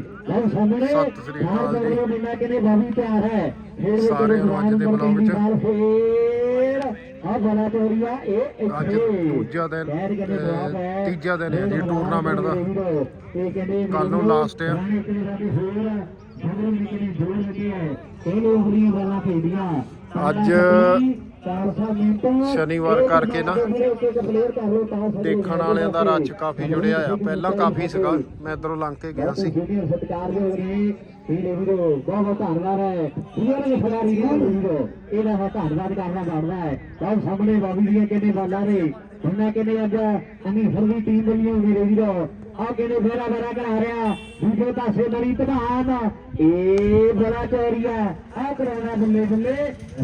ਸਤਿ ਸ੍ਰੀ ਅਕਾਲ ਜੀ। ਸਾਰਿਆਂ ਨੂੰ ਅੱਜ ਦੇ ਵਲੌਗ 'ਚ। ਅੱਜ ਦੂਜਾ ਦਿਨ। ਤੀਜਾ ਦਿਨ ਹੈ ਜੀ ਟੂਰਨਾਮੈਂਟ ਦਾ। ਕੱਲ੍ਹ ਨੂੰ ਲੱਗੇ ਹੈ ਅੱਜ 400 ਮਿੰਟ ਸ਼ਨੀਵਾਰ ਕਰਕੇ ਨਾ ਦੇਖਣ ਵਾਲਿਆਂ ਦਾ ਰੱਛ ਕਾਫੀ ਜੁੜਿਆ ਆ। ਪਹਿਲਾਂ ਕਾਫੀ ਸੀਗਾ। ਮੈਂ ਇਧਰੋਂ ਲੰਘ ਕੇ ਗਿਆ ਸੀ। ਸਤਿਕਾਰ ਦੇ ਰਹੇ ਵੀਰੇ ਵੀਰੋ ਬਹੁਤ ਧੰਨਵਾਦ ਹੈ। ਵੀਰਾਂ ਦੇ ਖਿਡਾਰੀ ਵੀਰੋ ਇਹਦਾ ਮੈਂ ਧੰਨਵਾਦ ਕਰਨਾ ਚਾਹੁੰਦਾ ਹੈ। ਬਹੁਤ ਸਾਹਮਣੇ ਬਾਬੀ ਦੀਆਂ ਕਿੰਨੇ ਬਾਲਾਂ ਨੇ। ਉਹਨਾਂ ਕਹਿੰਦੇ ਅੱਜ ਫਰਵੀ ਟੀਮ ਵੀਰੋ। ਅੱਗੇ ਕਹਿੰਦੇ ਫੇਰਾ ਫੇਰਾ ਕਰਾ ਰਿਹਾ। ਦੂਜੇ ਪਾਸੇ ਬੜੀ ਧਮਾਨ ਇਹ ਬੜਾ ਚੋਰੀਆ ਆ ਕਰਾਉਣਾ ਬੱਲੇ ਬੱਲੇ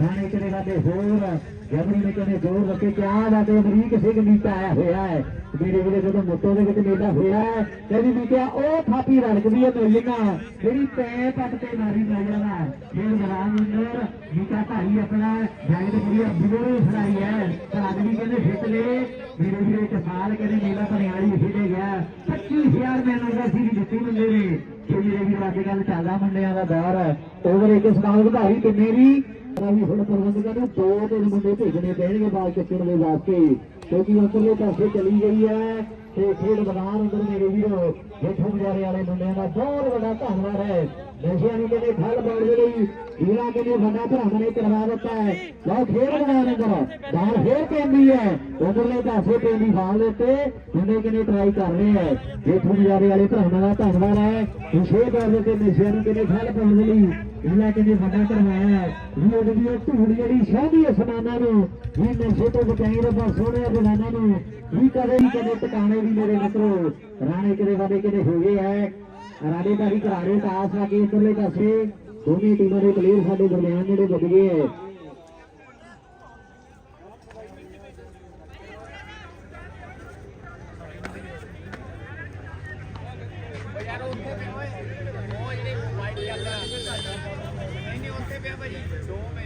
ਰਾਣੇ ਕਿਹੜੇ ਸਾਡੇ ਹੋਰ। ਜਮਰੀ ਨੇ ਕਹਿੰਦੇ ਜ਼ੋਰ ਰੱਖੇ ਕਿਆ ਬਾਤ ਹੈ ਅਮਰੀਕ ਸਿੰਘ ਨੀਤਾ ਆਇਆ ਹੋਇਆ ਹੈ। ਮੇਰੇ ਵੀਰੇ ਜਦੋਂ ਮੋਟੋ ਦੇ ਵਿੱਚ ਮੇਲਾ ਹੋਇਆ ਹੈ, ਕਹਿੰਦੀ ਵੀ ਕਿਹਾ ਉਹ ਥਾਪੀ ਰੜਕਦੀ ਹੈ ਮੇਲੀਆਂ ਜਿਹੜੀ ਪੈ ਪੱਟ ਤੇ ਮਾਰੀ ਜਾਣਾ ਫਿਰ ਮਰਾਨ ਅੰਦਰ ਨੀਤਾ ਭਾਈ ਆਪਣਾ ਜਾਇਦ ਕੁੜੀ ਬਿਗੋਰੇ ਫੜਾਈ ਹੈ। ਪਰ ਅਗਲੀ ਕਹਿੰਦੇ ਫਿੱਟ ਲੈ ਮੇਰੇ ਵੀਰੇ, ਇੱਕ ਸਾਲ ਕਹਿੰਦੇ ਮੇਲਾ ਪਰਿਆਲੀ ਖੇਡੇ ਗਿਆ। 25000 ਮੈਂ ਨੰਗਾ ਸੀ ਦਿੱਤੀ ਮੁੰਡੇ ਨੇ। ਕਿ ਮੇਰੇ ਵੀਰ, ਅੱਜ ਕੱਲ ਚੱਲਦਾ ਮੁੰਡਿਆਂ ਦਾ ਦੌਰ ਹੈ। ਓਵਰ ਇੱਕ ਸਕਾਲ ਵਧਾਈ ਕਿੰਨੇ ਦੀ ਵੀ ਹੁਣ ਪ੍ਰਬੰਧਕਾਂ ਨੂੰ ਦੋ ਦਿਨ ਮੁੰਡੇ ਭੇਜਣੇ ਪੈਣਗੇ ਬਾਲ ਚੱਕਣ ਦੇ ਵਾਸਤੇ ਕਿਉਂਕਿ ਉੱਪਰਲੇ ਪਾਸੇ ਚਲੀ ਗਈ ਹੈ ਤੇ ਖੇਡ ਮੈਦਾਨ ਅੰਦਰ ਮੇਰੇ ਵੀਰੋ ਇੱਥੋਂ ਬਜਾਰੇ ਵਾਲੇ ਮੁੰਡਿਆਂ ਦਾ ਬਹੁਤ ਵੱਡਾ ਧੰਨਵਾਦ ਹੈ। ਨਸ਼ਿਆਂ ਨੂੰ ਕਹਿੰਦੇ ਠੱਲ ਪਾਉਣ ਦੇ ਲਈ ਵੀਰਾਂ ਕਹਿੰਦੇ ਵੱਡਾ ਭਰਾਵਾਂ ਨੇ ਕਰਵਾ ਦਿੱਤਾ ਹੈ। ਲਓ ਖੇਡ ਮੈਦਾਨ ਅੰਦਰ ਬਾਲ ਫੇਰ ਪੈਂਦੀ ਹੈ। ਉਧਰਲੇ ਪਾਸੇ ਪੈਂਦੀ ਬਾਲ ਦੇ ਉੱਤੇ ਮੁੰਡੇ ਕਹਿੰਦੇ ਟਰਾਈ ਕਰ ਰਹੇ ਹੈ। ਇੱਥੋਂ ਬਜਾਰੇ ਵਾਲੇ ਭਰਾਵਾਂ ਦਾ ਧੰਨਵਾਦ ਹੈ। ਵਿਸ਼ੇਸ਼ ਤੌਰ ਦੇ ਉੱਤੇ ਨਸ਼ਿਆਂ ਨੂੰ ਕਹਿੰਦੇ ਠੱਲ ਪਾਉਣ ਦੇ ਲਈ ਇਹਨਾਂ ਕਹਿੰਦੇ ਵੱਡਾ ਕਰਵਾਇਆ ਹੈ। ਵੀ ਉਹਦੀ ਧੂੜ ਜਿਹੜੀ ਸ਼ਾਹਦੀ ਅਸਮਾਨਾਂ ਨੂੰ, ਵੀ ਨਸ਼ੇ ਤੋਂ ਬਚਾਈ ਰੱਬਾ ਸੋਹਣੇ ਜਵਾਨਾਂ ਨੂੰ। ਵੀ ਕਦੇ ਵੀ ਕਦੇ ਟਿਕਾਣੇ ਵੀ ਮੇਰੇ ਮਿੱਤਰੋ, ਰਾਣੇ ਕਿਤੇ ਵਾਦੇ ਕਿਤੇ ਹੋ ਗਏ ਹੈ ਰਾਣੇ ਦਾ ਵੀ ਘਰਾੜੇ ਟਾਸ ਲਾ ਕੇ ਇਧਰਲੇ ਪਾਸੇ। ਦੋਨੇ ਟੀਮਾਂ ਦੇ ਪਲੇਅਰ ਸਾਡੇ ਦਰਮਿਆਨ ਜਿਹੜੇ ਵੱਜ ਗਏ ਹੈ ਹੁਣ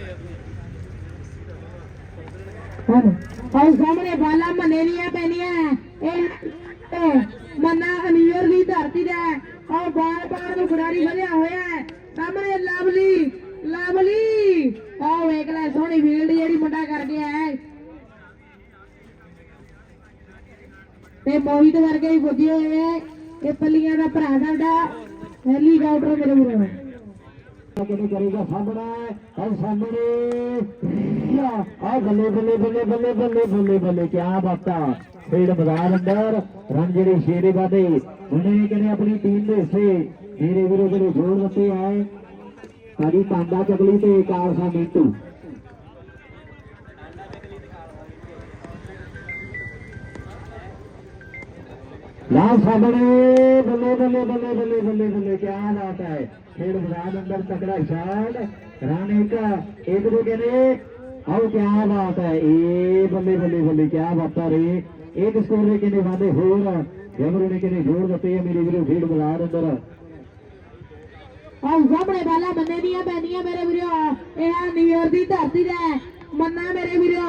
ਹੁਣ ਸਾਹਮਣੇ ਬਾਲਾ ਮੰਨੇ ਦੀਆਂ ਪੈਣੀਆਂ ਇਹ ਮੰਨਾ ਅਨੀਰ ਦੀ ਧਰਤੀ ਦਾ ਉਹ ਬਾਲ ਬਾਲ ਨੂੰ ਖਿਡਾਰੀ ਵਧਿਆ ਹੋਇਆ ਹੈ ਸਾਹਮਣੇ ਲਵਲੀ ਲਵਲੀ ਉਹ ਵੇਖ ਲੈ ਸੋਹਣੀ ਫੀਲਡ ਜਿਹੜੀ ਮੁੰਡਾ ਕਰ ਗਿਆ ਹੈ ਤੇ ਮੋਹਿਤ ਵਰਗੇ ਵੀ ਪੁੱਜੇ ਹੋਏ ਹੈ ਇਹ ਪੱਲੀਆਂ ਦਾ ਭਰਾ ਸਾਡਾ ਹੈਲੀਕਾਪਟਰ ਮੇਰੇ ਵੀਰੋ ਕਰੇਗਾ ਸਾਹਮਣਾ ਔਰ ਸਾਹਮਣੇ ਆ ਬੱਲੇ ਬੱਲੇ ਬੱਲੇ ਬੱਲੇ ਬੱਲੇ ਬੱਲੇ ਬੱਲੇ ਕੀ ਬਾਤਾਂ ਖੇਡ ਮੈਦਾਨ ਅੰਦਰ ਰਨ ਜਿਹੜੇ ਸ਼ੇਰੇ ਵਾਦੇ ਉਹਨੇ ਕਹਿੰਦੇ ਆਪਣੀ ਟੀਮ ਦੇ ਹਿੱਸੇ ਮੇਰੇ ਵੀਰੋ ਜਿਹੜੇ ਜੋੜ ਦਿੱਤੇ ਹੈ ਸਾਡੀ ਕਾਂਡਾ ਚਗਲੀ ਤੇ ਕਾਰਸਾ ਮੀਟੂ ਲਾ ਸਾਹਮਣੇ ਬੱਲੇ ਬੱਲੇ ਬੱਲੇ ਬੱਲੇ ਬੱਲੇ ਬੱਲੇ ਕੀ ਬਾਤ ਹੈ ਖੇਡ ਮੈਦਾਨ ਅੰਦਰ ਤਕੜਾ ਸ਼ਾਟ ਰਾਣੇ ਕਾ ਇੱਕ ਦੋ ਕਹਿੰਦੇ ਆਓ ਕੀ ਬਾਤ ਹੈ ਇਹ ਬੱਲੇ ਬੱਲੇ ਬੱਲੇ ਕੀ ਬਾਤ ਹੈ ਰੇ। ਇੱਕ ਸਕੋਰ ਦੇ ਕਿੰਨੇ ਵਾਦੇ ਹੋਰ ਜਮਰੂ ਨੇ ਕਿੰਨੇ ਜੋੜ ਦਿੱਤੇ ਆ ਮੇਰੇ ਵੀਰੋ ਖੇਡ ਮੈਦਾਨ ਅੰਦਰ। ਆਹ ਸਾਹਮਣੇ ਬਾਲਾ ਮੰਨੇ ਦੀਆਂ ਪੈਣੀਆਂ ਮੇਰੇ ਵੀਰੋ। ਇਹ ਆ ਨਿਊਯਾਰਕ ਦੀ ਧਰਤੀ ਦਾ ਹੈ। ਮੰਨਾ ਮੇਰੇ ਵੀਰੋ।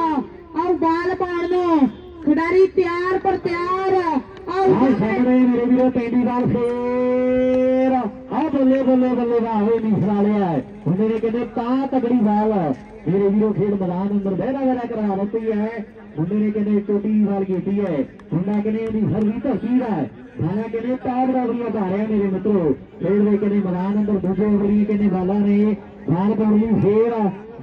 ਆਹ ਬਾਲ ਪਾਣ ਨੂੰ। ਖਿਡਾਰੀ ਤਿਆਰ ਪਰ ਤਿਆਰ। ਆਹ ਆਹ ਸਾਹਮਣੇ ਮੇਰੇ ਵੀਰੋ ਪੈਂਦੀ ਬਾਲ ਫੇਰ। ਆ ਬੱਲੇ ਬੱਲੇ ਬੱਲੇ ਵਾਹ ਹੋਏ ਨਹੀਂ ਫਰਾਲਿਆ ਹੁੰਦੇ ਨੇ ਕਹਿੰਦੇ ਤਾਂ ਤਗੜੀ ਬਾਲ। ਮੇਰੇ ਵੀਰੋ, ਖੇਡ ਮੈਦਾਨ ਅੰਦਰ ਬਹਿਰਾ ਬਹਿਰਾ ਕਰਾ ਦਿੱਤੀ ਹੈ। ਮੁੰਡੇ ਨੇ ਕਹਿੰਦੇ ਟੋਟੀ ਵਾਲ ਕੀਤੀ ਹੈ। ਮੁੰਡਾ ਕਹਿੰਦੇ ਉਹਦੀ ਹਰਵੀ ਧਰਤੀ ਦਾ ਹੈ। ਖਾਣਾ ਕਹਿੰਦੇ ਟਾਪ ਰਵੜੀਆਂ ਪਾ ਰਿਹਾ ਮੇਰੇ ਮਿੱਤਰੋ। ਖੇਡ ਦੇ ਕਹਿੰਦੇ ਮੈਦਾਨ ਅੰਦਰ ਦੂਜੇ ਓਵਰੀ ਕਹਿੰਦੇ ਬਾਲਾਂ ਨੇ। ਬਾਲ ਪਾਉਣ ਲਈ ਫੇਰ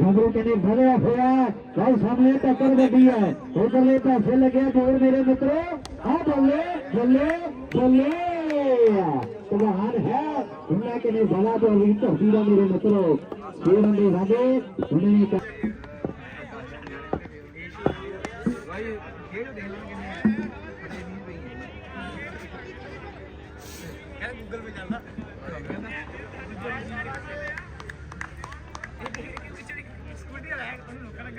ਜਬਰੂ ਕਹਿੰਦੇ ਵਧਿਆ ਹੋਇਆ। ਕੱਲ ਸਾਹਮਣੇ ਟੱਕਰ ਗੱਡੀ ਹੈ। ਉਧਰਲੇ ਪਾਸੇ ਲੱਗਿਆ ਜੋਰ ਮੇਰੇ ਮਿੱਤਰੋ। ਆ ਬੱਲੇ ਬੱਲੇ ਬੱਲੇ। ਸੁਭਾਨ ਹੈ। ਉਹਨਾਂ ਕਹਿੰਦੇ ਬਲਾ ਤੋਂ ਵੀ ਧਰਤੀ ਦਾ ਮੇਰੇ ਮਿੱਤਰੋ ਫੇਰ ਦੇ ਵਾਦੇ ਉਹਨੇ ਇੱਕ ਤਿਆਰ ਹੈ ਖੇਡ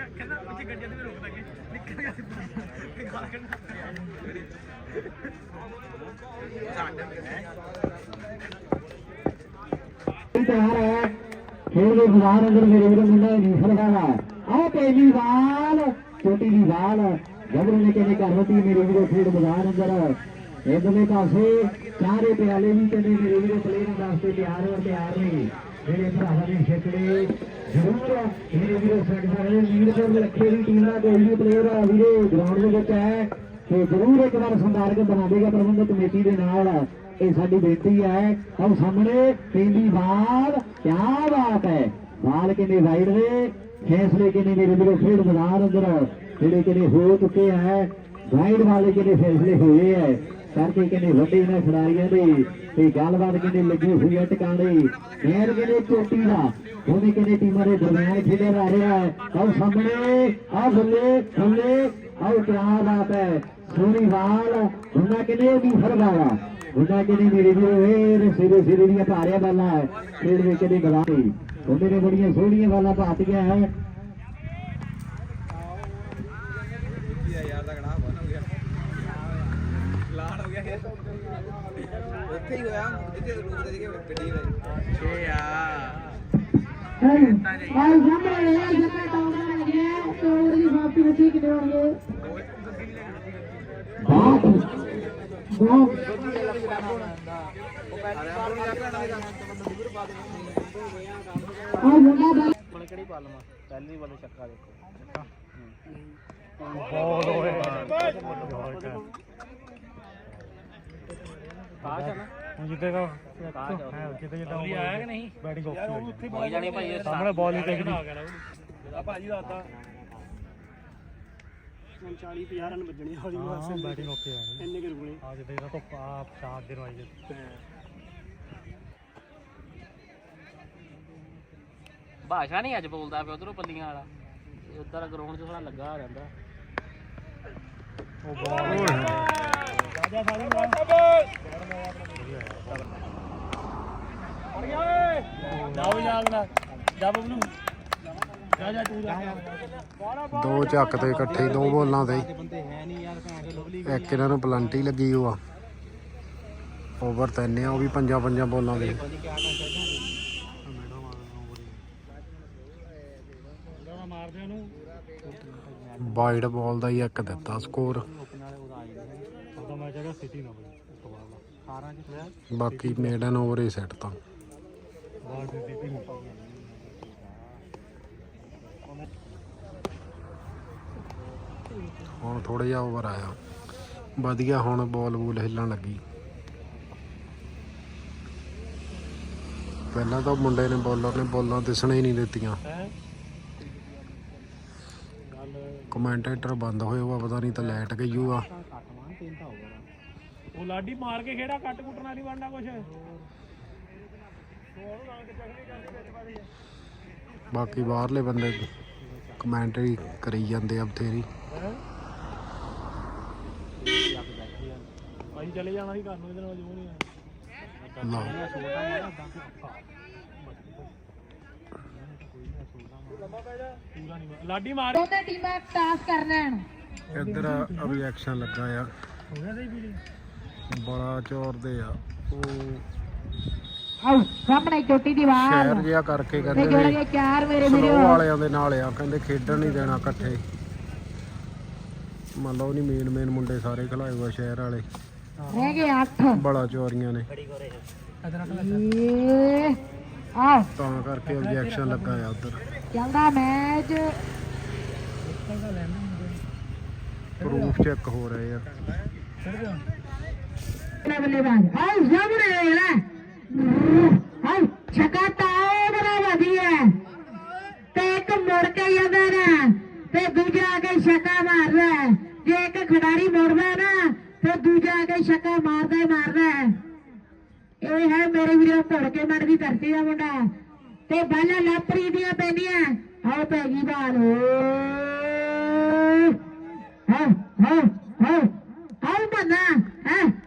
ਦੇ ਮੈਦਾਨ ਅੰਦਰ ਮੇਰੇ ਵੀਰ ਮੁੰਡਾ ਨਹੀਂ ਫਰਕਾਵਾ ਆਹ ਪਹਿਲੀ ਬਾਲ ਛੋਟੀ ਦੀ ਬਾਲ ਜਬਰੂ ਨੇ ਕਹਿੰਦੇ ਕਰ ਦਿੱਤੀ ਮੇਰੇ ਵੀਰੋ, ਖੇਡ ਬਾਜ਼ਾਰ ਅੰਦਰ। ਇਧਰਲੇ ਪਾਸੇ ਚਾਰੇ ਪਿਆਲੇ ਵੀ ਕਹਿੰਦੇ ਮੇਰੇ ਵੀਰੋ ਪਲੇਅਰ ਦਾ ਤਿਆਰ ਹੋ ਤਿਆਰ ਨੇ, ਮੇਰੇ ਭਰਾਵਾਂ ਦੇ ਛੇਕੜੇ ਜ਼ਰੂਰ ਇਹਦੇ ਵੀਰੋ ਸਾਡੇ ਸਾਰੇ ਲੀਡ ਤੇ ਲੱਖੇ ਦੀ ਟੀਮ ਦਾ ਕੋਈ ਵੀ ਪਲੇਅਰ ਆ ਵੀਰੇ ਗਰਾਊਂਡ ਦੇ ਵਿੱਚ ਹੈ ਤੇ ਜ਼ਰੂਰ ਇੱਕ ਵਾਰ ਸੰਦਾਰਕ ਬਣਾ ਦੇਗਾ ਪ੍ਰਬੰਧਕ ਕਮੇਟੀ ਦੇ ਨਾਲ। ਇਹ ਸਾਡੀ ਬੇਨਤੀ ਹੈ। ਆਹ ਸਾਹਮਣੇ ਪੀਂਦੀ ਬਾਲ। ਕੀ ਬਾਤ ਹੈ। ਬਾਲ ਕਿੰਨੇ ਵਾਈਡ ਦੇ ਫੈਸਲੇ ਕਿੰਨੇ ਮੇਰੇ ਵੀਰੋ, ਖੇਡ ਮੈਦਾਨ ਅੰਦਰ। ਜਿਹੜੇ ਕਿੰਨੇ ਹੋ ਚੁੱਕੇ ਹੈ ਵਾਈਡ ਵਾਲੇ ਕਿੰਨੇ ਫੈਸਲੇ ਹੋਏ ਹੈ ਕਰਕੇ ਕਿੰਨੇ ਵੱਡੇ ਨੇ ਖਿਡਾਰੀਆਂ ਦੇ ਤੇ ਗੱਲਬਾਤ ਕਿੰਨੇ ਲੱਗੀ ਹੋਈ ਹੈ ਟਿਕਾਣੇ ਖੇਰ ਕਿੰਨੇ ਚੋਟੀ ਦਾ ਉਹਨੇ ਕਿੰਨੇ ਟੀਮਾਂ ਦੇ ਦਰਮਿਆਨ ਖੇਡਿਆ ਜਾ ਰਿਹਾ ਹੈ। ਆਹ ਸਾਹਮਣੇ ਆਹ ਬੱਲੇ ਬੱਲੇ ਆਹ ਕਿਆ ਬਾਤ ਹੈ। ਸੋਨੀ ਵਾਲ ਉਹਨਾਂ ਕਿੰਨੇ ਵੀ ਫਰਗਾਵਾ ਉਹਨਾਂ ਕਿੰਨੇ ਮੇਰੇ ਵੀਰੋ ਸਿਰੇ ਸਿਰੇ ਦੀਆਂ ਭਾਰਿਆ ਬਾਲਾਂ ਹੈ। ਖੇਡ ਵਿੱਚ ਕਿੰਨੇ ਗਲਾਤੀ ਉਹਦੇ ਬੜੀਆਂ ਸੋਹਣੀਆਂ ਬਾਲਾਂ ਭਾਤੀਆਂ ਹੈ ਯਾਰ ਦਾ ਕੜਾ ਬਣ ਹੋ ਗਿਆ ਲਾਣ ਹੋ ਹੀ ਹੋਇਆ ਇੱਥੇ ਰੂਪ ਦੇ ਕੇ ਗੱਡੀ ਵਿੱਚ ਛੇ ਆ ਆਹ ਸਾਹਮਣੇ ਇਹ ਜੱਟਾ ਟੌਂਗਾ ਲੱਗ ਗਿਆ ਤੋੜ ਦੀ ਵਾਪੀ ਵਿੱਚ ਕਿਤੇ ਹੋਣਗੇ ਬਾਤ ਬਾਤ ਆਹ ਮੁੰਡਾ ਬਲ ਹੁਣ ਕਿਹੜੀ ਪਾ ਲਵਾਂ ਪਹਿਲੀ ਵਾਲੇ ਚੱਕਾ ਦੇਖੋ ਜਿੱਦੇ ਦਾ ਹੈ ਜਿੱਦੇ ਜਿੱਦਾਂ ਉਹ ਆਇਆ ਕਿ ਨਹੀਂ? ਬੈਟਿੰਗ ਔਖੀ ਹੋਈ ਉੱਥੇ ਹੋਈ ਜਾਣੀ ਭਾਈ ਇਹ ਸਾਹਮਣੇ ਬਾਲ ਹੀ ਦੇਖਦੀ ਆ ਭਾਜੀ ਦੱਸਦਾ 40 50 ਰਨ ਵੱਜਣੇ ਹੌਲੀ ਹਾਂ ਬੈਟਿੰਗ ਔਖੀ ਹੋਈ ਇੰਨੇ ਕਿ ਰੁਕਣੇ। ਆ ਜਿੱਦੇ ਦਾ ਧੁੱਪ ਆ ਸ਼ਾਮ ਦੇ ਨੂੰ ਆਈ ਜੇ ਭਾਸ਼ਾ ਨਹੀਂ ਅੱਜ ਬੋਲਦਾ ਪਿਆ ਉਧਰੋਂ ਪੱਲੀਆਂ ਵਾਲਾ। ਉਧਰ ਗਰਾਊਂਡ 'ਚ ਥੋੜਾ ਲੱਗਾ ਰਹਿੰਦਾ। ਉਹ ਬਾਲ ਰਾਜਾ ਜਾ ਜਾ ਤੂੰ ਦੋ ਚੱਕ ਤੇ ਇਕੱਠੇ ਦੋ ਬੋਲਾਂ ਤੇ। ਇੱਕ ਇਹਨਾਂ ਨੂੰ ਪਲੰਟੀ ਲੱਗੀ ਹੋਆ। ਓਵਰ ਤਿੰਨ ਆ ਉਹ ਵੀ ਪੰਜਾਂ ਪੰਜਾਂ ਬੋਲਾਂ ਦੇ। ਵਾਈਡ ਬਾਲ ਦਾ ਹੀ ਇੱਕ ਦਿੱਤਾ ਸਕੋਰ ਉਹਦਾ ਮੈਚ ਹੈਗਾ ਸਿਟੀ ਨਾਲ ਬਈ ਉਸ ਤੋਂ ਬਾਅਦ। 18 ਚ ਹੋਇਆ ਬਾਕੀ ਮੇਡਨ ਓਵਰ ਹੀ ਸੈੱਟ ਤਾਂ। ਹੁਣ ਥੋੜਾ ਜਿਹਾ ਓਵਰ ਆਇਆ। ਵਧੀਆ ਹੁਣ ਬਾਲ ਬੂਲ ਹਿੱਲਣ ਲੱਗੀ। ਪਹਿਲਾਂ ਤਾਂ ਮੁੰਡੇ ਨੇ ਬੋਲਰ ਨੇ ਬੋਲਾਂ ਦਿਸਣੇ ਹੀ ਨਹੀਂ ਦਿੱਤੀਆਂ। ਕਮੈਂਟੇਟਰ ਬੰਦ ਹੋਏ ਹੋਆ, ਪਤਾ ਨਹੀਂ ਤਾਂ ਲਾਈਟ ਗਈ ਹੋਆ। ਉਹ ਲਾਡੀ ਮਾਰ ਕੇ ਖੇੜਾ, ਕੱਟ ਕੁੱਟਣਾ ਨਹੀਂ ਬਣਨਾ ਕੁਛ। ਬਾਕੀ ਬਾਹਰਲੇ ਬੰਦੇ ਕਮੈਂਟਰੀ ਕਰੀ ਜਾਂਦੇ ਆ ਬਥੇਰੀ। ਅਸੀਂ ਚਲੇ ਜਾਣਾ ਸੀ ਘਰ ਨੂੰ ਇਹਦੇ ਨਾਲ ਜੋ ਨਹੀਂ ਨਹੀਂ ਲਾਡੀ ਮਾਰ। ਦੋਨੇ ਟੀਮਾਂ ਟਾਸ ਕਰਨਾ ਹੈ ਇੱਧਰ ਰਿਐਕਸ਼ਨ ਲੱਗਾ ਆ। ਹੋ ਗਿਆ ਸਹੀ ਵੀਡੀਓ ਬੜਾ ਚੋਰਦੇ ਆ। ਉਹ ਆਹ ਸਾਹਮਣੇ ਚੋਟੀ ਦੀ ਵਾਲ ਸ਼ਹਿਰ ਜਿਹਾ ਕਰਕੇ ਤੇ ਕਹਿੰਦੇ ਜੁੜ ਨੇ ਗਏ ਚਾਰ ਮੇਰੇ ਸਲੋ ਵੀਡੀਓ ਵਾਲਿਆਂ ਦੇ ਨਾਲ ਆ ਕਹਿੰਦੇ ਖੇਡਣ ਨਹੀਂ ਦੇਣਾ ਇਕੱਠੇ। ਮੰਨ ਲਓ ਨਹੀਂ ਮੇਨ ਮੇਨ ਮੁੰਡੇ ਸਾਰੇ ਖਲਾਏ ਹੋਏ ਸ਼ਹਿਰ ਵਾਲੇ। ਰਹਿ ਗਏ 8 ਬੜਾ ਚੋਰੀਆਂ ਨੇ। ਇਹ ਆਹ। ਤਾਂ ਕਰਕੇ ਰਿਐਕਸ਼ਨ ਲੱਗਾ ਆ ਉਧਰ। ਚੱਲਦਾ ਮੈਚ। ਪ੍ਰੂਫ ਚੈੱਕ ਹੋ ਰਹੇ ਆ। ਬੱਲੇ ਬੱਲੇਬਾਜ਼ ਆਹ ਸਾਹਮਣੇ ਲੈ। ਆਹ ਛੱਕਾ ਤਾਓ ਬੜਾ ਵਧੀਆ ਤੇ ਇੱਕ ਮੁੜ ਕੇ ਜਾਂਦਾ ਨਾ, ਤੇ ਦੂਜਾ ਆ ਕੇ ਛੱਕਾ ਮਾਰਦਾ ਜੇ ਇੱਕ ਖਿਡਾਰੀ ਮੁੜਦਾ ਨਾ, ਤੇ ਦੂਜਾ ਆ ਕੇ ਛੱਕਾ ਮਾਰਦਾ ਮਾਰਦਾ ਇਹ ਹੈ ਮੇਰੇ ਵੀਰੋ ਘੜ ਕੇ ਮੜ ਦੀ ਧਰਤੀ ਦਾ ਮੁੰਡਾ। ਤੇ ਬਾਲਾਂ ਲਾਪਰੀ ਦੀਆਂ ਪੈਂਦੀਆਂ। ਆਓ ਪੈ ਗਈ ਬਾਲ। ਹਾਂ ਹਾਂ ਹਾਂ। ਆਓ ਬੰਦਾ ਹੈ।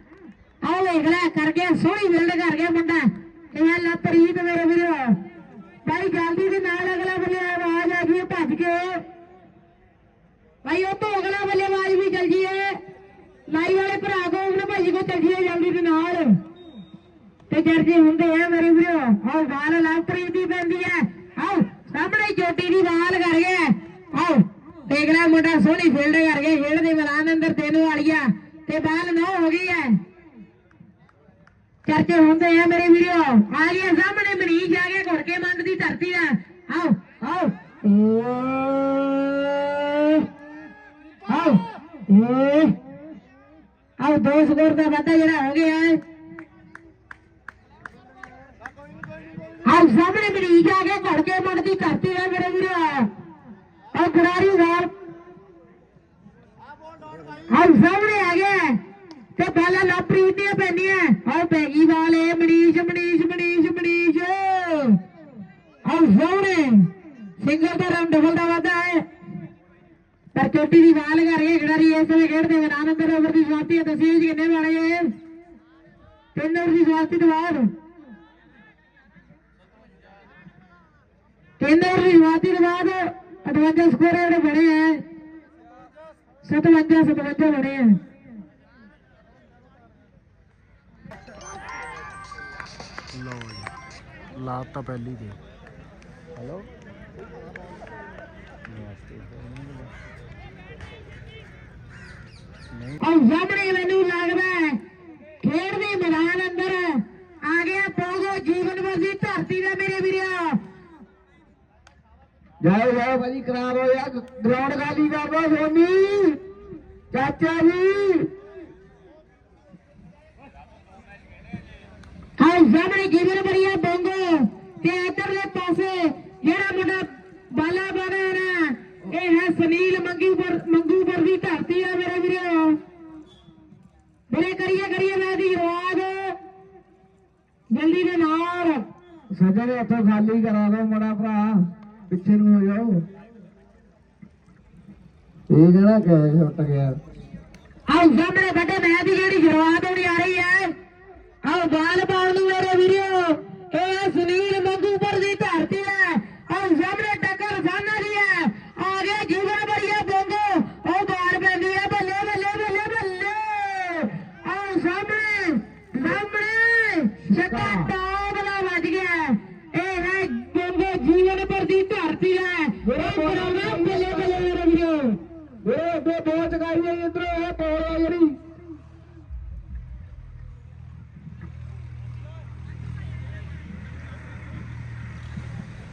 ਆਓ ਵੇਖ ਲੈ, ਕਰ ਗਿਆ, ਸੋਹਣੀ ਬਿਲਡ ਕਰ ਗਿਆ ਮੁੰਡਾ। ਇਹ ਹੈ ਲਾਪਰੀਤ ਮੇਰੇ ਵੀਰੋ। ਭਾਈ ਜਲਦੀ ਦੇ ਨਾਲ ਅਗਲਾ ਬੱਲੇ ਆਵਾਜ਼ ਆ ਗਈ ਭੱਜ ਕੇ। ਭਾਈ ਉਹ ਤੋਂ ਅਗਲਾ ਬੱਲੇ ਆਵਾਜ਼ ਵੀ ਚੱਲ ਜੀ ਹੈ। ਲਾਈ ਵਾਲੇ ਭਰਾ ਕੋ ਉਹਨੇ ਭਾਈ ਕੋ ਚੱਲ ਜੀ ਜਲਦੀ ਦੇ ਨਾਲ। ਤੇ ਜਰਜੀ ਹੁੰਦੇ ਆ ਮੇਰੇ ਵੀਰੋ। ਆਓ ਬਾਲ ਲਾਪਰੀਤ ਦੀ ਪੈਂਦੀ ਹੈ ਆਓ ਸਾਹਮਣੇ ਚੋਟੀ ਦੀ ਬਾਲ ਕਰ ਗਿਆ ਆਓ ਦੇਖਲਾ ਮੁੰਡਾ ਸੋਹਣੀ ਫੀਲਡ ਕਰ ਗਿਆ ਖੇਡ ਦੇ ਮੈਦਾਨ ਅੰਦਰ ਤਿੰਨ ਵਾਲੀਆ ਤੇ ਚਰਚੇ ਹੁੰਦੇ ਆ ਮੇਰੇ ਵੀਰੋ। ਆ ਗਿਆ ਸਾਹਮਣੇ ਮਨੀਸ਼ ਆ ਗਿਆ ਘੁੜ ਕੇ ਮੰਗਦੀ ਧਰਤੀ ਦਾ। ਆਓ ਆਓ। ਏ, ਆਓ ਆਓ, ਦੋ ਸਕੋਰ ਦਾ ਵਾਧਾ ਜਿਹੜਾ ਹੋ ਗਿਆ। ਹੈ ਆਓ, ਸਾਹਮਣੇ ਮਰੀਜ਼ ਆ ਕੇ ਘੜ ਕੇ ਮੰਗਦੀ ਧਰਤੀ ਆ ਮੇਰੇ ਵੀਰੋ। ਆ ਗੁਰਾਰੀ ਵਾਰ ਆਓ, ਸਾਹਮਣੇ ਆ ਗਿਆ। ਤੇ ਪਹਿਲਾਂ ਲਾਪਰੀਤ ਦੀਆਂ ਪੈਂਦੀਆਂ ਆਓ ਪੈਗੀ ਵਾਲੇ, ਮਨੀਸ਼ ਮਨੀਸ਼ ਮਨੀਸ਼ ਮਨੀਸ਼। ਆਓ ਸਾਹਮਣੇ ਸਿੰਗਲ ਦਾ ਰਾਮ ਡਬਲ ਦਾ ਵਾਧਾ ਹੈ। ਪਰ ਚੋਟੀ ਦੀ ਵਾਲ ਕਰ ਖਿਡਾਰੀ ਇਸ ਵੇਲੇ ਖੇਡਦੇ ਹਨ ਆਨੰਦ ਰੋਵਰ ਦੀ ਸਵਾਤੀ ਹੈ। ਤਸਵੀਰ ਕਿੰਨੇ ਵਾਲੇ ਹੈ ਤਿੰਨ ਓਵਰ ਦੀ ਸਵਾਤੀ ਤੋਂ ਬਾਅਦ। ਤਿੰਨ ਓਵਰ ਦੀ ਸਵਾਤੀ ਤੋਂ ਬਾਅਦ 58 ਸਕੋਰ ਜਿਹੜੇ ਬਣੇ ਹੈ। 57 57 ਬਣੇ ਹੈ। ਲਓ ਜੀ। ਲਾਤ ਤਾਂ ਪਹਿਲੀ ਤੇ ਹੈਲੋ ਔਰ ਸਾਹਮਣੇ ਮੈਨੂੰ ਲੱਗਦਾ ਹੈ ਖੇਡ ਦੇ ਮੈਦਾਨ ਅੰਦਰ ਆ ਗਿਆ ਪੋਗੋ ਜੀਵਨ ਵਰਦੀ ਧਰਤੀ ਦਾ ਮੇਰੇ ਵੀਰੋ ਜਾਓ ਜਾਓ ਭਾਜੀ ਖਰਾਬ ਹੋਇਆ। ਗਰਾਊਂਡ ਖਾਲੀ ਕਰ ਦੋ ਸੋਨੀ। ਚਾਚਾ ਜੀ। ਸਾਹਮਣੇ ਜੀਵਨ ਵਰੀਆ ਬੰਗੋ ਤੇ ਇਧਰਲੇ ਪਾਸੇ ਜਿਹੜਾ ਮੁੰਡਾ ਬਾਲਾ ਬਾਣਾ ਹੈ ਨਾ ਇਹ ਹੈ ਸੁਨੀਲ ਮੰਗੂਪੁਰ ਮੰਗੂਪੁਰ ਦੀ ਧਰਤੀ ਆ ਮੇਰੇ ਵੀਰੋ। ਮੇਰੇ ਕਰੀਏ ਕਰੀਏ ਮੈਂ ਦੀ ਆਵਾਜ਼। ਜਲਦੀ ਦੇ ਨਾਲ। ਸੱਜਣੇ ਹੱਥੋਂ ਖਾਲੀ ਕਰਾ ਦੋ ਮੜਾ ਭਰਾ ਪਿੱਛੇ ਨੂੰ ਹੋ ਜਾਓ। ਇਹ ਕਿਹੜਾ ਕਹੇ ਛੁੱਟ ਗਿਆ? ਆਹ ਸਾਹਮਣੇ ਵੱਡੇ ਮੈਚ ਦੀ ਜਿਹੜੀ ਸ਼ੁਰੂਆਤ ਹੋਣੀ ਆ ਰਹੀ ਹੈ। ਆਓ ਬਾਲ ਪਾਉਣ ਨੂੰ ਮੇਰੇ ਵੀਰੋ। ਇਹ ਹੈ ਸੁਨੀਲ ਮੰਗੂਪੁਰ ਦੀ ਧਰਤੀ ਹੈ ਆਹ ਸਾਹਮਣੇ ਟੱਕਰ ਸਾਨਾ ਦੀ ਹੈ ਆ ਗਿਆ ਜੀਵਨ ਬੜੀਆ ਬੋਂਗੋ ਉਹ ਬਾਹਰ ਪੈਂਦੀ ਹੈ ਬੱਲੇ ਬੱਲੇ ਬੱਲੇ ਬੱਲੇ ਆਹ ਸਾਹਮਣੇ ਸਾਹਮਣੇ ਛੱਕਾ ਟੌਪ ਦਾ ਵੱਜ ਗਿਆ ਇਹ ਹੈ ਬੋਂਗੋ ਜੀਵਨ ਪਰ ਦੀ ਧਰਤੀ ਹੈ ਇਹ ਬਰਾਬਰ ਬੱਲੇ ਬੱਲੇ ਮੇਰੇ ਵੀਰੋ ਮੇਰੇ ਅੱਗੇ ਦੋ ਚਕਾਈਆਂ ਇਧਰੋਂ ਇਹ ਬੋਲ ਆ ਜਿਹੜੀ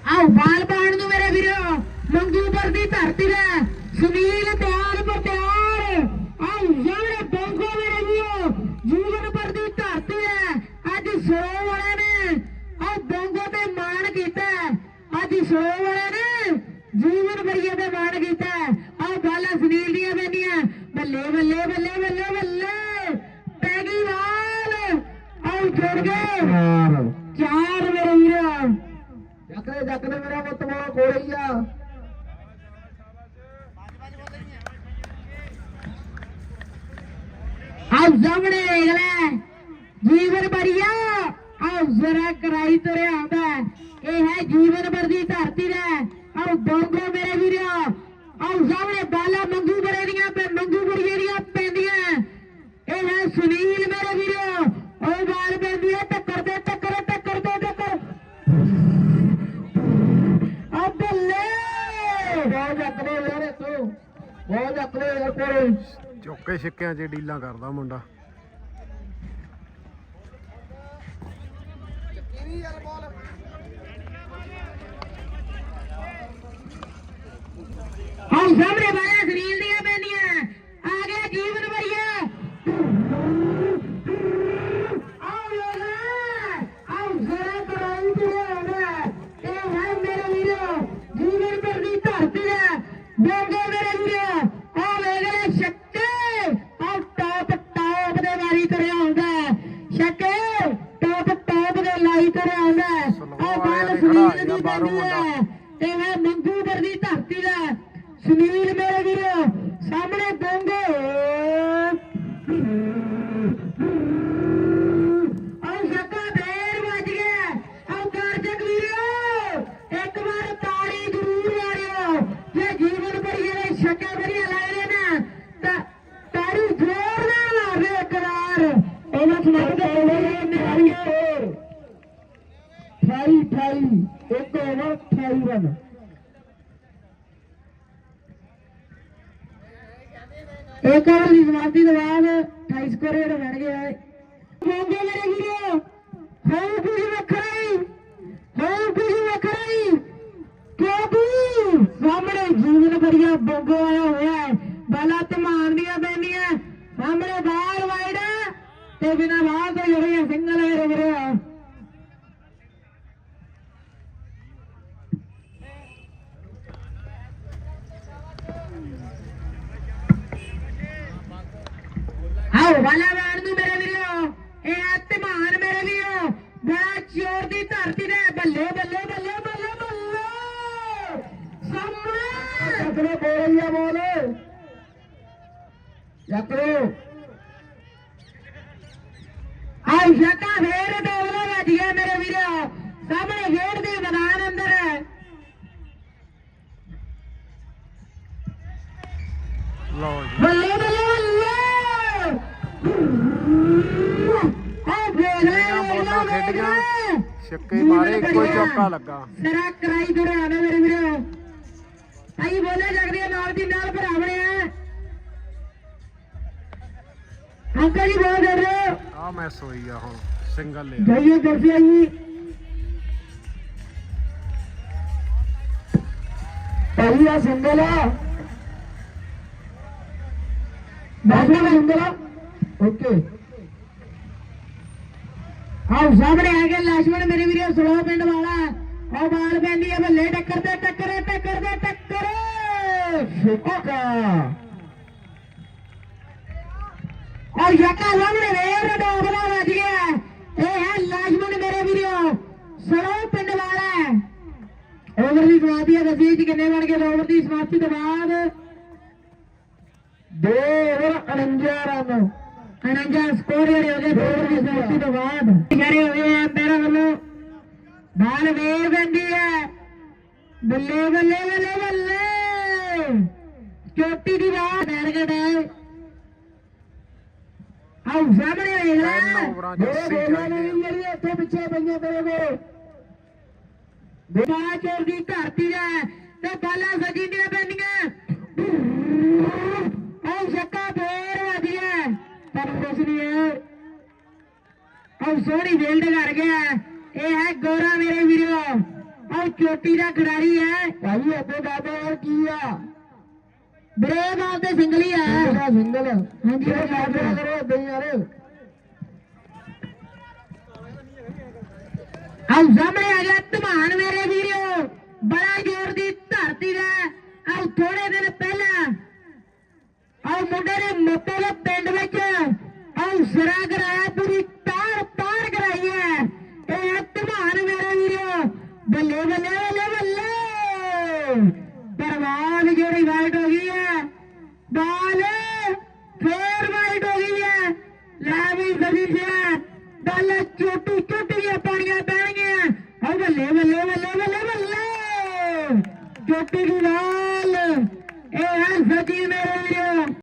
ਆਓ ਬਾਲ ਪਾਣ ਨੂੰ ਮੇਰੇ ਵੀਰੋ ਮੰਗੂਪੁਰ ਦੀ ਧਰਤੀ ਦਾ ਸੁਨੀਲ ਤਿਆਰ ਪਰ ਤਿਆਰ ਆਓ ਜਿਹੜੇ ਬੰਗੋ ਮੇਰੇ ਵੀਰੋ ਜੀਵਨਪੁਰ ਦੀ ਧਰਤੀ ਹੈ ਅੱਜ ਸੋ ਵਾਲੇ ਨੇ ਆਹ ਬੰਗੋ ਤੇ ਮਾਣ ਕੀਤਾ ਹੈ। ਅੱਜ ਸੋ ਵਾਲੇ ਨੇ ਜੀਵਨ ਬਰੀਏ ਤੇ ਮਾਣ ਕੀਤਾ ਹੈ। ਆਹ ਬਾਲਾ ਸੁਨੀਲ ਦੀਆਂ ਬੈਨੀਆਂ ਬੱਲੇ ਬੱਲੇ ਬੱਲੇ ਬੱਲੇ ਬੱਲੇ ਪੈ ਗਈ ਵਾਲ ਆਓ ਜੁੜ ਗਏ ਚਾਰ ਮੇਰੇ ਵੀਰੋ ਜੱਕਦੇ ਜੱਕਦੇ ਮੇਰਾ ਪੁੱਤ ਮਾ ਕੋਲੇ ਹੀ ਆ ਆਹ ਸਾਹਮਣੇ ਵੇਖ ਲੈ ਜੀਵਨ ਬਰੀਆ ਜ਼ਰਾ ਕਰਾਈ ਤੁਰਿਆ ਆਉਂਦਾ ਇਹ ਹੈ ਜੀਵਨ ਭਰ ਧਰਤੀ ਦਾ। ਆਹ ਬੰਗੋ ਮੇਰੇ ਵੀਰੋ। ਆਹ ਸਾਹਮਣੇ ਬਾਲਾ ਮੰਗੂ ਬਰੇ ਦੀਆਂ ਪੈ ਮੰਗੂ ਬਰੀਏ ਦੀਆਂ ਪੈਂਦੀਆਂ। ਇਹ ਹੈ ਸੁਨੀਲ ਮੇਰੇ ਵੀਰੋ। ਉਹ ਬਾਲ ਪੈਂਦੀ ਹੈ ਟੱਕਰ ਦੇ ਟੱਕਰ ਟੱਕਰ ਦੇ ਟੱਕਰ। ਆ ਬਹੁਤ ਜੱਕਦੇ ਯਾਰ ਤੂੰ ਬਹੁਤ ਜੱਕਦੇ ਯਾਰ ਕੋਲੇ। ਚੌਕੇ ਛਿੱਕਿਆਂ 'ਚ ਡੀਲਾਂ ਕਰਦਾ ਮੁੰਡਾ। ਹਾਂ ਸਾਹਮਣੇ ਵਾਲਾ ਸਰੀਰ ਸਾਹਮਣੇ ਜੀਵਨ ਬੜੀਆ ਬੰਗੋ ਆਇਆ ਹੋਇਆ ਹੈ ਬਾਲਾ ਧਮਾਨ ਦੀਆਂ ਪੈਂਦੀਆਂ ਸਾਹਮਣੇ ਬਾਲ ਵਾਈਡ ਤੇ ਬਿਨਾ ਬਾਲ ਤੋਂ ਜਿਹੜੇ ਸਿੰਗਲ ਹੈ ਵੀਰੇ ਆਓ ਵਾਲਾ ਵਾਣ ਨੂੰ ਮੇਰੇ ਵੀਰੋ ਇਹ ਹੈ ਧਮਾਨ ਮੇਰੇ ਵੀਰੋ ਚੋਰ ਦੀ ਧਰਤੀ ਦੇ ਬੱਲੇ ਬੱਲੇ ਬੱਲੇ ਬੱਲੇ ਬੱਲੇ। ਸਾਹਮਣੇ। ਜਕਰੋ ਬੋਲ ਆ ਬੋਲ। ਜਕਰੋ ਆਈ ਸ਼ਕਾ ਫੇਰ ਡੋਬਲੇ ਵੱਜ ਗਿਆ ਮੇਰੇ ਵੀਰੋ। ਸਾਹਮਣੇ ਗੇਟ ਦੇ ਮੈਦਾਨ ਅੰਦਰ ਹੈ। ਲਓ ਜੀ। ਬੱਲੇ ਆ ਦੇਖ ਲੈ ਜਿਹੜੀਆਂ ਖੇਡੀਆਂ, ਛੱਕੇ ਮਾਰੇ ਹੀ ਚੌਕਾ ਲੱਗਾ। ਸਿਰਾ ਕਰਾਈ ਦੁਰਿਆ ਨੇ ਮੇਰੇ ਵੀਰੋ। ਆਈ ਬੋਲੇ ਜਗਦੀ ਆ, ਨਾਲ ਦੀ ਨਾਲ ਭਰਾ ਬਣਿਆ ਅੰਕਲ ਜੀ ਬੋਲ ਦੇ ਰਹੇ ਆ ਮੈਸ ਹੋਈ ਆ ਹੁਣ ਸਿੰਗਲ ਲਿਆ ਜਾਈਏ ਜਰਸੀ ਆਈ। ਭਾਈ ਆ ਸਿੰਗਲ ਆ। ਬਾਬੂ ਸਿੰਗਲ ਓਕੇ। ਆਓ ਸਾਹਮਣੇ ਆ ਗਿਆ ਲక్ష్మణ ਮੇਰੇ ਵੀਰੇ, ਸਲੋ ਪਿੰਡ ਵਾਲਾ। ਉਹ ਬਾਲ ਪੈਂਦੀ ਹੈ ਬੱਲੇ ਟੱਕਰ ਦੇ ਟੱਕਰ। ਦੇ ਟੱਕਰ ਦੇ ਟੱਕਰ ਫਿੱਕਾ ਔਰ ਯਾਕਾ ਸਾਹਮਣੇ ਵੇਰ ਡੋਗਰਾ ਵੱਜ ਗਿਆ। ਇਹ ਹੈ ਲక్ష్మణ ਮੇਰੇ ਵੀਰੇ, ਸਲੋ ਪਿੰਡ ਵਾਲਾ। ਓਵਰ ਦੀ ਸਮਾਪਤੀ ਹੈ ਦੱਸਿਓ ਜੀ ਕਿੰਨੇ ਬਣ ਗਏ ਓਵਰ ਦੀ ਸਮਾਪਤੀ ਤੋਂ ਬਾਅਦ? 2 ਓਵਰ 49 ਰਨ। 49 ਸਕੋਰ ਜਿਹੜੇ ਹੋ ਗਏ ਦੋ ਓਵਰ ਦੀ ਸਮਾਪਤੀ ਤੋਂ ਬਾਅਦ। ਜਿਹੜੇ ਹੋਏ ਆ ਮੇਰੇ ਵੱਲੋਂ। ਬਾਲ ਵੇਰ ਪੈਂਦੀ ਹੈ। ਬੱਲੇ ਬੱਲੇ ਬੱਲੇ ਬੱਲੇ। ਚੋਟੀ ਦੀ ਬਾਤ ਬੈਰਗੜ ਹੈ ਆਓ ਸਾਹਮਣੇ ਵੇਖ ਲੈ। ਤਿੰਨ ਓਵਰਾਂ ਚ ਮੇਰੇ 80 ਬੋਲਾਂ ਨੇ ਚਾਹੀਦੇ ਵੀ ਜਿਹੜੀ ਇੱਥੇ ਪਿੱਛੇ ਪਈਆਂ ਤੇਰੇ ਕੋਲ। ਬਿਨਾ ਚੋਰ ਦੀ ਧਰਤੀ ਦਾ ਤੇ ਬਾਲਾਂ ਸਜੀ ਦੀਆਂ ਪੈਂਦੀਆਂ ਆਓ ਸ਼ੱਕਾ ਫੇਰ ਵਧੀਆ ਪਰ ਕੁਛ ਨਹੀਂ ਹੈ। ਆਓ ਸੋਹਣੀ ਫੀਲਡ ਕਰ ਗਿਆ ਇਹ ਹੈ ਗੋਰਾ ਮੇਰੇ ਵੀਰੋ। ਆਓ ਚੋਟੀ ਦਾ ਖਿਡਾਰੀ ਹੈ। ਭਾਈ ਇੱਥੇ ਦਾਦਾ ਯਾਰ ਕੀ ਆ? ਬ੍ਰੇਕ ਆਫ ਤੇ ਸਿੰਗਲੀ ਹੈ ਇਹਦਾ ਸਿੰਗਲ ਹਾਂਜੀ, ਕਰੋ ਹੀ ਯਾਰ। ਆਓ ਸਾਹਮਣੇ ਆ ਗਿਆ ਧਮਾਨ ਮੇਰੇ ਵੀਰੋ। ਬੜਾ ਜ਼ੋਰ ਦੀ ਧਰਤੀ